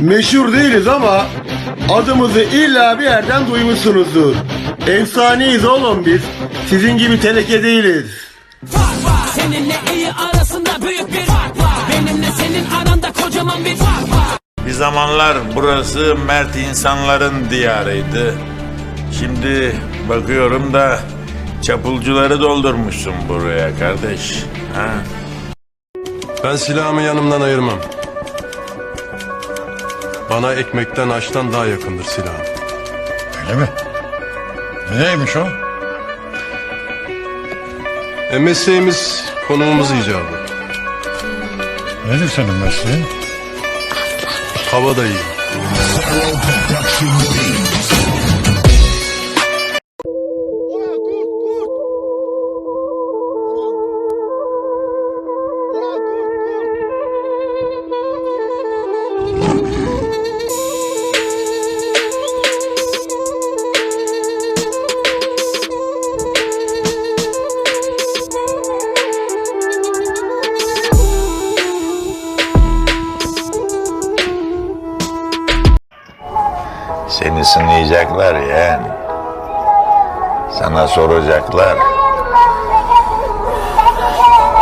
Meşhur değiliz ama adımızı illa bir yerden duymuşsunuzdur. Efsaneyiz oğlum biz. Sizin gibi teneke değiliz. Seninle iyi arasında büyük bir fark var Benimle senin aranda kocaman bir fark var Bir zamanlar burası mert insanların diyarıydı. Şimdi bakıyorum da çapulcuları doldurmuşsun buraya kardeş. Ha? Ben silahımı yanımdan ayırmam. Bana ekmekten aştan daha yakındır silahım. Öyle mi? Neymiş o? E mesleğimiz konumumuz icabı. Nedir senin mesleğin? Hava Seni sınayacaklar yeğen. Sana soracaklar.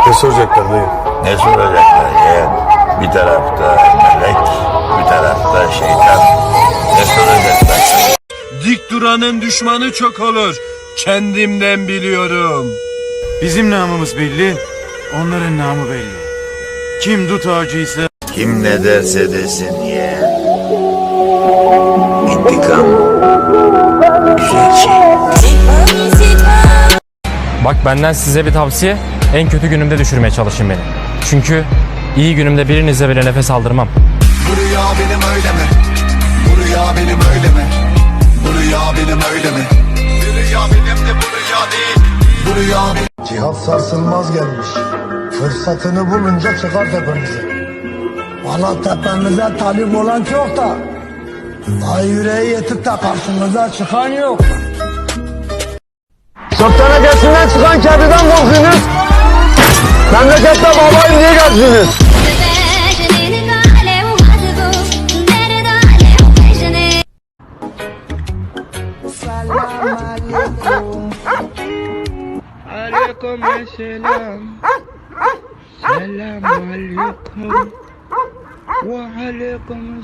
Ne soracaklar dayı? Ne soracaklar yeğen? Bir tarafta melek, bir tarafta şeytan. Ne soracaklar? Dik duranın düşmanı çok olur. Kendimden biliyorum. Bizim namımız belli, onların namı belli. Kim dut ağacıysa Kim ne derse desin yeğen. İntikam güzel şey. Bak benden size bir tavsiye. En kötü günümde düşürmeye çalışın beni. Çünkü iyi günümde birinize bile nefes aldırmam. Bu rüya benim öyle mi? Bu rüya benim öyle mi? Bu rüya benim öyle mi? Bir rüya benim de bu rüya değil. Bu rüya benim. Cihat sarsılmaz gelmiş. Fırsatını bulunca çıkar tepemize. Valla tepemize talip olan çok da. Ay yüreği yetip de karşımıza çıkan yok. Softanakasından çıkan kediden korkuyorsunuz. Memlekette babayım diye gezdiniz. Aleyküm selam. Selam aleyküm. Ve aleyküm.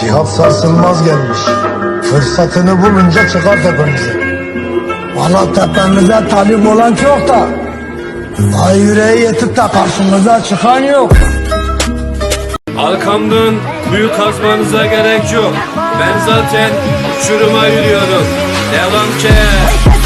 Cihat sarsılmaz gelmiş. Fırsatını bulunca çıkar tepemize. Valla tepemize talip olan çok da. Daha yüreği yetip de karşımıza çıkan yok. Arkamdan büyük kazmanıza gerek yok. Ben zaten uçuruma yürüyorum. Devam ki.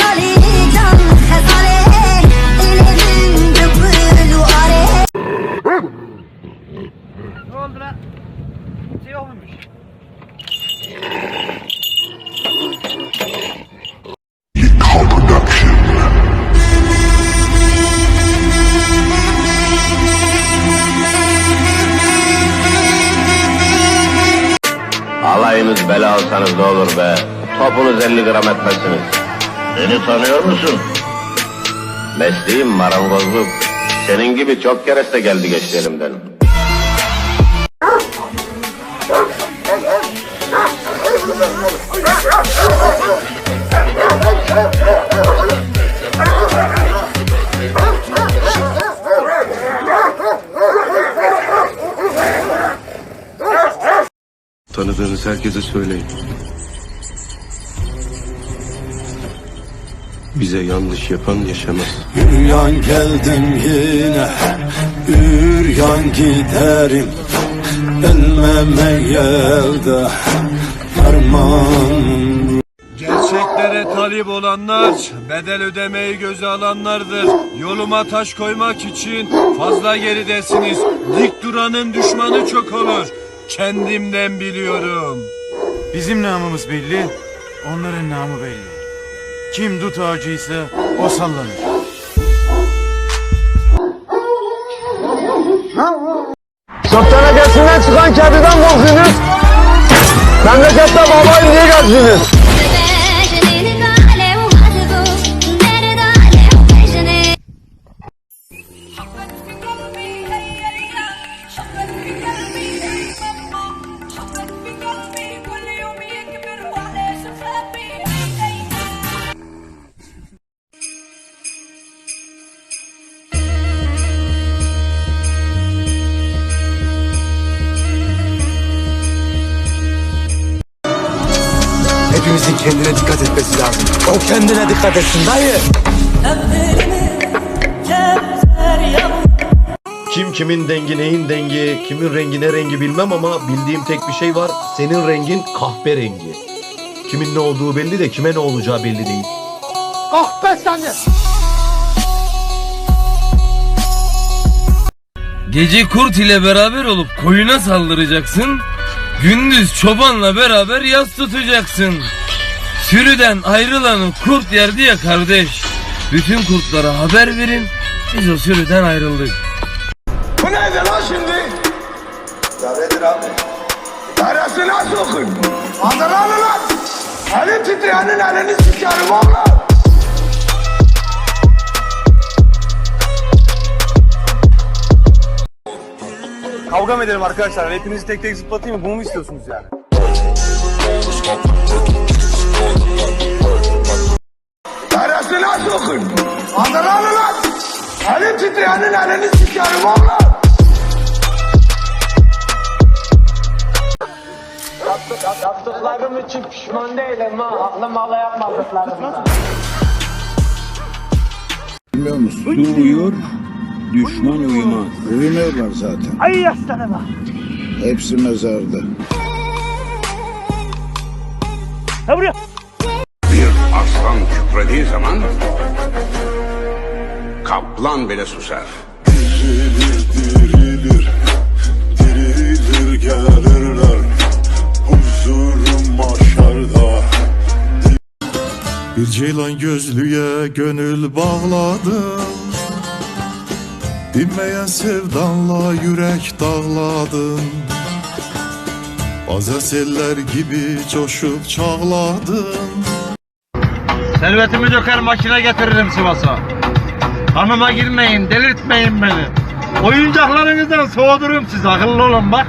Alayınız bela alsanız ne olur be. Topunuz 50 gram etmezsiniz. Beni tanıyor musun? Mesleğim marangozluk. Senin gibi çok kereste geldi geçti elimden. Tanıdığınız herkese söyleyin. Bize yanlış yapan yaşamaz. Üryan geldim yine. Üryan giderim. Ölmemeye de derman Gerçeklere talip olanlar, bedel ödemeyi göze alanlardır. Yoluma taş koymak için fazla geridesiniz. Dik duranın düşmanı çok olur. Kendimden biliyorum. bizim namımız belli, onların namı belli. Kim dut ağacıysa o sallanır. Çöpten geçinden çıkan kediden korkuyorsunuz. Memlekette babayım diye geçsiniz. Hepimizin kendine dikkat etmesi lazım. O kendine dikkat etsin dayı. Kim kimin dengi neyin dengi, kimin rengi ne rengi bilmem ama bildiğim tek bir şey var. Senin rengin kahverengi. Kimin ne olduğu belli de kime ne olacağı belli değil. Gece kurt ile beraber olup koyuna saldıracaksın. Gündüz çobanla beraber yas tutacaksın. Sürüden ayrılanı kurt yerdi ya kardeş. Bütün kurtlara haber verin. Biz o sürüden ayrıldık. Bu neydi lan şimdi? Daredir abi. Daresi nasıl okuyayım? Adanalı lan. Elin titreyenin elini sikerim valla. Kavga mı edelim arkadaşlar? Hepinizi tek tek zıplatayım mı? Bunu mu istiyorsunuz yani? Titreyenin elini sikerim valla. Yaptıklarım için pişman değilim ha. Aklım hala yapmadıklarımdan. Bilmiyor musun? Dur uyur, düşman uyumaz. Uyumuyorlar zaten. Ay yaslanma. Hepsi mezarda. Bir aslan kükrediği zaman kaplan bile susar. Dirilir, dirilir gelirler. Huzurum maşarda. Bir ceylan gözlüye gönül bağladım Dinmeyen sevdanla yürek dağladım Azazeller gibi coşup çağladım Servetimi döker makine getiririm Sivas'a. Kanıma girmeyin, delirtmeyin beni. Oyuncaklarınızdan soğudurum sizi, akıllı olun bak.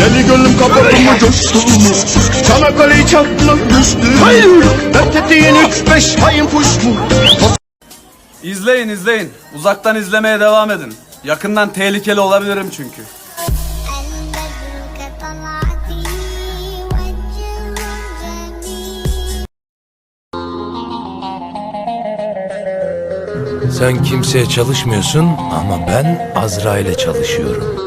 Deli gönlüm kapattı mı coştu mu Çanakkale'yi çarptılar düştü Hayır Ben tetiğin üç beş hayın kuş mu İzleyin izleyin. Uzaktan izlemeye devam edin. Yakından tehlikeli olabilirim çünkü. Sen kimseye çalışmıyorsun ama ben Azrail'e çalışıyorum.